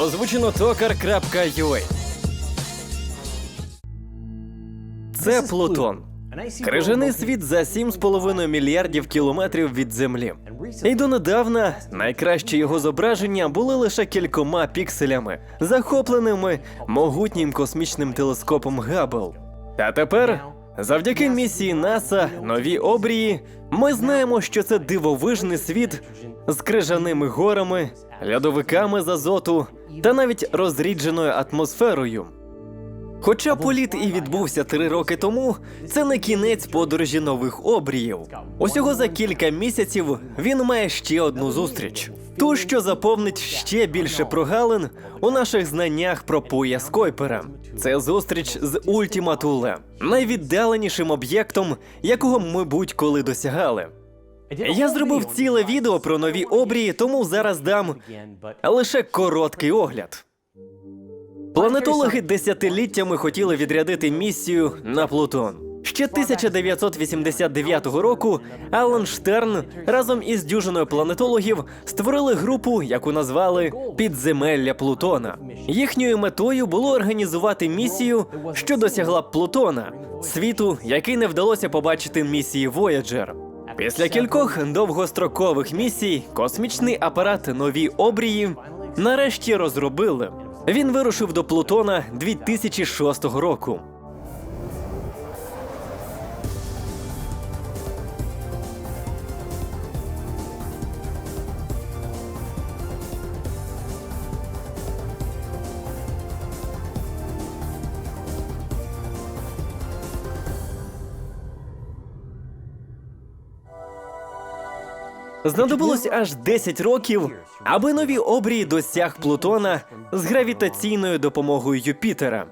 Озвучено токар.ua Це Плутон. Крижаний світ за 7,5 мільярдів кілометрів від Землі. І донедавна найкращі його зображення були лише кількома пікселями, захопленими могутнім космічним телескопом Габл. Та тепер, завдяки місії НАСА Нові обрії, ми знаємо, що це дивовижний світ з крижаними горами, льодовиками з азоту та навіть розрідженою атмосферою. Хоча політ і відбувся три роки тому, це не кінець подорожі нових обріїв. Усього за кілька місяців він має ще одну зустріч. Ту, що заповнить ще більше прогалин у наших знаннях про пояс Койпера. Це зустріч з Ультіма Туле, найвіддаленішим об'єктом, якого ми будь-коли досягали. Я зробив ціле відео про нові обрії, тому зараз дам лише короткий огляд. Планетологи десятиліттями хотіли відрядити місію на Плутон. Ще 1989 року Алан Штерн разом із дюжиною планетологів створили групу, яку назвали Підземелля Плутона. Їхньою метою було організувати місію, що досягла б Плутона, світу, який не вдалося побачити місії Voyager. Після кількох довгострокових місій космічний апарат нові обрії нарешті розробили. Він вирушив до Плутона 2006 року. Знадобилось аж 10 років, аби нові обрії досяг Плутона з гравітаційною допомогою Юпітера.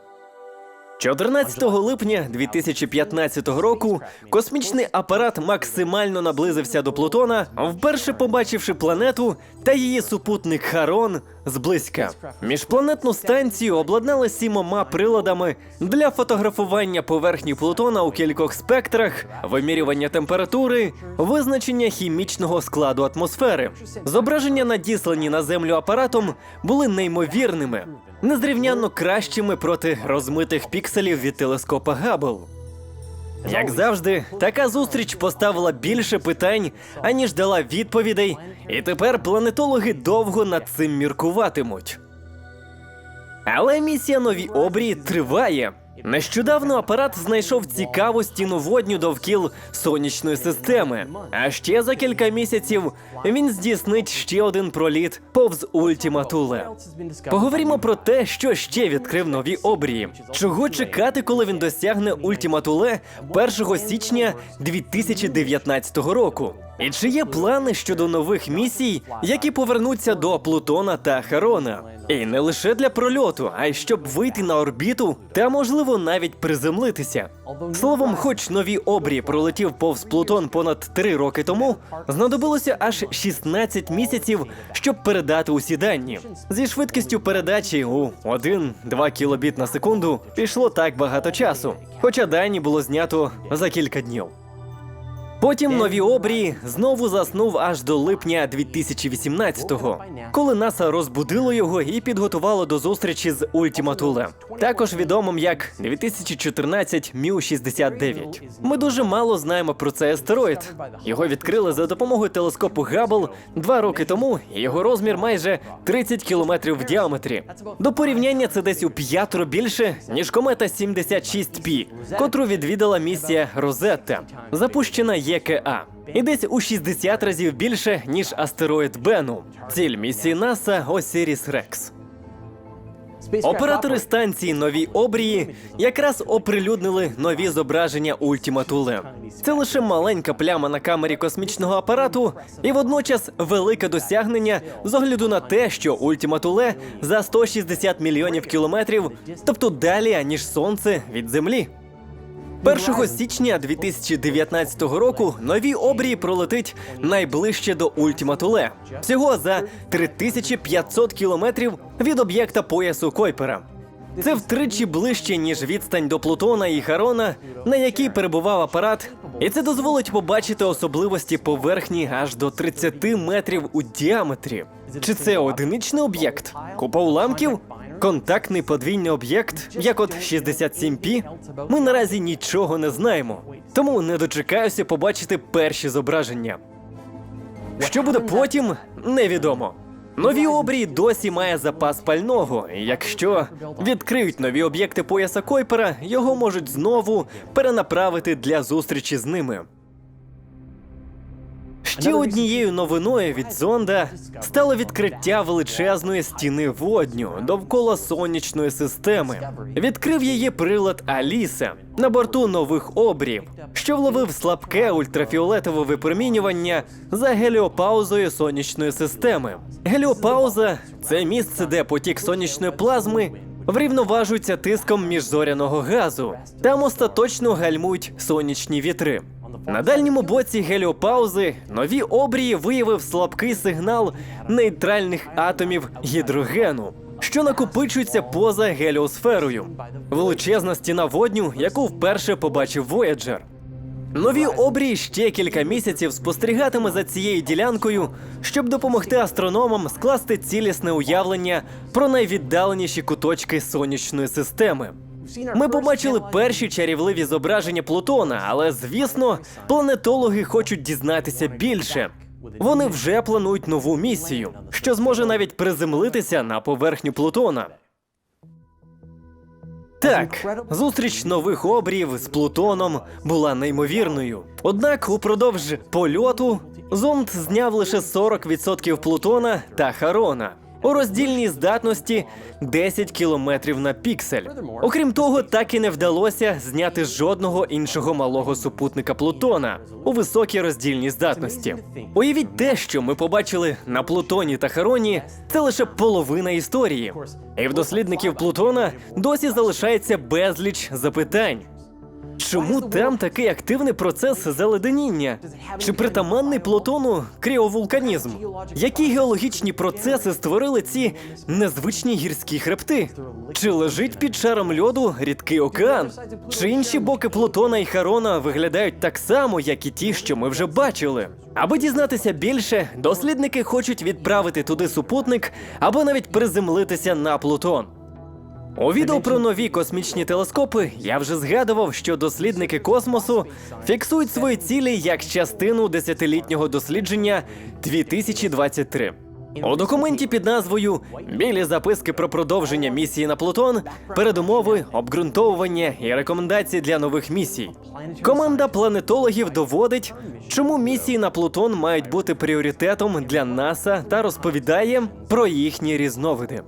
14 липня 2015 року космічний апарат максимально наблизився до Плутона, вперше побачивши планету та її супутник Харон зблизька. Міжпланетну станцію обладнали сімома приладами для фотографування поверхні Плутона у кількох спектрах, вимірювання температури, визначення хімічного складу атмосфери. Зображення, надіслані на землю апаратом, були неймовірними, незрівнянно кращими проти розмитих пікселів від телескопа Габл. Як завжди, така зустріч поставила більше питань, аніж дала відповідей, і тепер планетологи довго над цим міркуватимуть. Але місія нові обрії триває. Нещодавно апарат знайшов цікаву стіноводню довкіл сонячної системи. А ще за кілька місяців він здійснить ще один проліт повз Ультіма Туле. Поговоримо про те, що ще відкрив нові обрії. Чого чекати, коли він досягне Ультіма Туле 1 січня 2019 року? І чи є плани щодо нових місій, які повернуться до Плутона та Харона? І не лише для прольоту, а й щоб вийти на орбіту та, можливо, навіть приземлитися. Словом, хоч нові обрії пролетів повз Плутон понад три роки тому, знадобилося аж 16 місяців, щоб передати усі дані. Зі швидкістю передачі у 1-2 кілобіт на секунду пішло так багато часу, хоча дані було знято за кілька днів. Потім нові обрії знову заснув аж до липня 2018-го, коли НАСА розбудило його і підготувало до зустрічі з Ультіматуле, також відомим як 2014 Мю 69 Ми дуже мало знаємо про цей астероїд. Його відкрили за допомогою телескопу Габл два роки тому, його розмір майже 30 кілометрів в діаметрі. До порівняння це десь у п'ятеро більше ніж комета 76P, котру відвідала місія Розетта, запущена ЄКА. І десь у 60 разів більше, ніж астероїд Бену. Ціль місії НАСА Осіріс Рекс. Оператори станції нові обрії якраз оприлюднили нові зображення Ультіма Туле. Це лише маленька пляма на камері космічного апарату, і водночас велике досягнення з огляду на те, що Ультіма Туле за 160 мільйонів кілометрів, тобто далі ніж сонце від землі. 1 січня 2019 року нові обрії пролетить найближче до Ультіма Туле. Всього за 3500 кілометрів від об'єкта поясу Койпера. Це втричі ближче, ніж відстань до Плутона і Харона, на якій перебував апарат, і це дозволить побачити особливості поверхні аж до 30 метрів у діаметрі. Чи це одиничний об'єкт? Купа уламків? Контактний подвійний об'єкт, як от 67P? Ми наразі нічого не знаємо, тому не дочекаюся побачити перші зображення. Що буде потім, невідомо. Нові обрії досі має запас пального. Якщо відкриють нові об'єкти пояса Койпера, його можуть знову перенаправити для зустрічі з ними. Ще однією новиною від зонда стало відкриття величезної стіни водню довкола сонячної системи. Відкрив її прилад Аліса на борту нових обрів, що вловив слабке ультрафіолетове випромінювання за геліопаузою сонячної системи. Геліопауза це місце, де потік сонячної плазми врівноважується тиском міжзоряного газу. Там остаточно гальмують сонячні вітри. На дальньому боці геліопаузи нові обрії виявив слабкий сигнал нейтральних атомів гідрогену, що накопичуються поза геліосферою. Величезна стіна водню, яку вперше побачив Voyager. Нові обрії ще кілька місяців спостерігатиме за цією ділянкою, щоб допомогти астрономам скласти цілісне уявлення про найвіддаленіші куточки сонячної системи. Ми побачили перші чарівливі зображення Плутона, але звісно, планетологи хочуть дізнатися більше. Вони вже планують нову місію, що зможе навіть приземлитися на поверхню Плутона. Так, зустріч нових обріїв з Плутоном була неймовірною. Однак упродовж польоту зонд зняв лише 40% Плутона та Харона у роздільній здатності 10 кілометрів на піксель. Окрім того, так і не вдалося зняти жодного іншого малого супутника Плутона у високій роздільній здатності. Уявіть те, що ми побачили на Плутоні та Хароні, це лише половина історії. І в дослідників Плутона досі залишається безліч запитань. Чому там такий активний процес заледеніння? Чи притаманний Плутону кріовулканізм? Які геологічні процеси створили ці незвичні гірські хребти? Чи лежить під шаром льоду рідкий океан? Чи інші боки Плутона і Харона виглядають так само, як і ті, що ми вже бачили? Аби дізнатися більше, дослідники хочуть відправити туди супутник або навіть приземлитися на Плутон. У відео про нові космічні телескопи я вже згадував, що дослідники космосу фіксують свої цілі як частину десятилітнього дослідження 2023. У документі під назвою Білі записки про продовження місії на Плутон, передумови, обґрунтовування і рекомендації для нових місій. Команда планетологів доводить, чому місії на Плутон мають бути пріоритетом для НАСА та розповідає про їхні різновиди.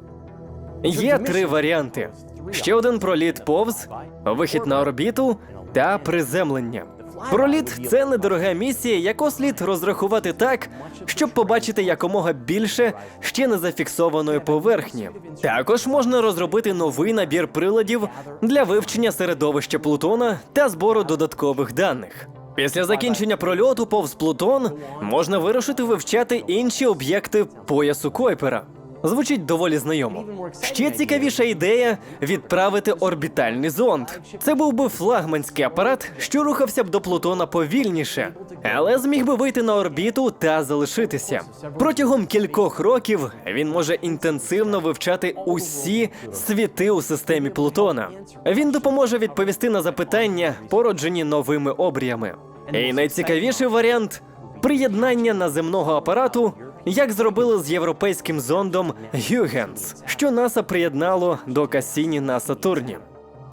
Є три варіанти: ще один проліт повз, вихід на орбіту та приземлення. Проліт це недорога місія, яку слід розрахувати так, щоб побачити якомога більше ще не зафіксованої поверхні. Також можна розробити новий набір приладів для вивчення середовища Плутона та збору додаткових даних. Після закінчення прольоту повз Плутон можна вирушити вивчати інші об'єкти поясу Койпера. Звучить доволі знайомо. Ще цікавіша ідея відправити орбітальний зонд. Це був би флагманський апарат, що рухався б до Плутона повільніше, але зміг би вийти на орбіту та залишитися. Протягом кількох років він може інтенсивно вивчати усі світи у системі Плутона. Він допоможе відповісти на запитання, породжені новими обріями. І найцікавіший варіант приєднання наземного апарату як зробили з європейським зондом Гюгенс, що НАСА приєднало до Касіні на Сатурні.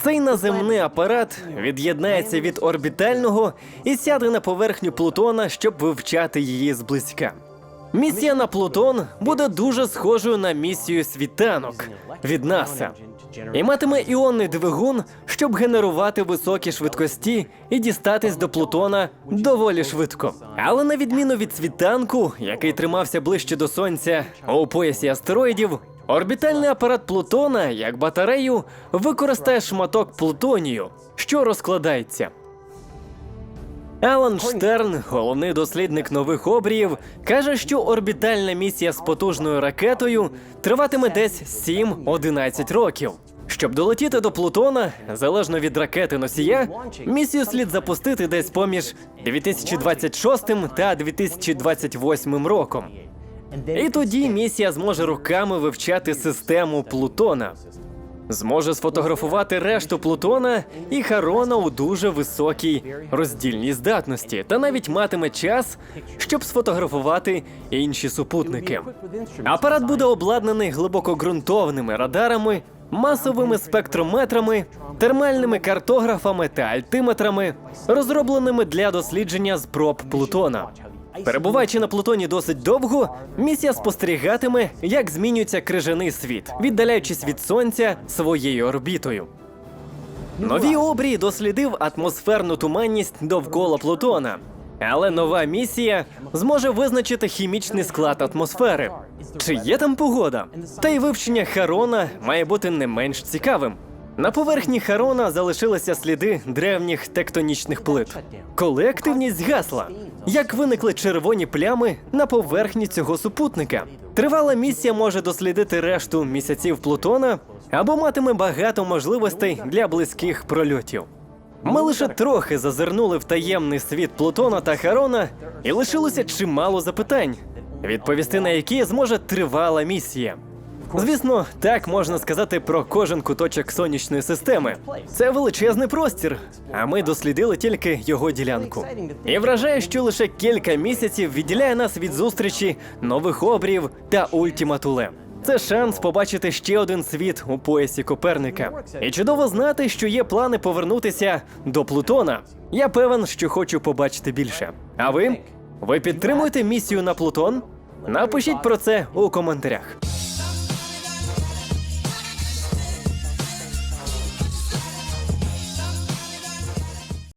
Цей наземний апарат від'єднається від орбітального і сяде на поверхню Плутона, щоб вивчати її зблизька. Місія на Плутон буде дуже схожою на місію світанок від НАСА і матиме іонний двигун, щоб генерувати високі швидкості і дістатись до Плутона доволі швидко. Але на відміну від світанку, який тримався ближче до сонця у поясі астероїдів, орбітальний апарат Плутона як батарею використає шматок плутонію, що розкладається. Алан Штерн, головний дослідник нових обріїв, каже, що орбітальна місія з потужною ракетою триватиме десь 7-11 років. Щоб долетіти до Плутона, залежно від ракети носія, місію слід запустити десь поміж 2026 та 2028 роком. І тоді місія зможе руками вивчати систему Плутона. Зможе сфотографувати решту Плутона і Харона у дуже високій роздільній здатності, та навіть матиме час, щоб сфотографувати інші супутники. Апарат буде обладнаний глибокоґрунтовними радарами, масовими спектрометрами, термальними картографами та альтиметрами, розробленими для дослідження спроб Плутона. Перебуваючи на Плутоні досить довго, місія спостерігатиме, як змінюється крижаний світ, віддаляючись від сонця своєю орбітою. Нові обрії дослідив атмосферну туманність довкола Плутона. Але нова місія зможе визначити хімічний склад атмосфери. Чи є там погода? Та й вивчення Харона має бути не менш цікавим. На поверхні Харона залишилися сліди древніх тектонічних плит. Коли активність згасла? Як виникли червоні плями на поверхні цього супутника? Тривала місія може дослідити решту місяців Плутона або матиме багато можливостей для близьких прольотів. Ми лише трохи зазирнули в таємний світ Плутона та Харона, і лишилося чимало запитань, відповісти на які зможе тривала місія. Звісно, так можна сказати про кожен куточок сонячної системи. Це величезний простір, а ми дослідили тільки його ділянку. І вражає, що лише кілька місяців відділяє нас від зустрічі нових обрів та ультіматуле. Це шанс побачити ще один світ у поясі Коперника. І чудово знати, що є плани повернутися до Плутона. Я певен, що хочу побачити більше. А ви? Ви підтримуєте місію на Плутон? Напишіть про це у коментарях.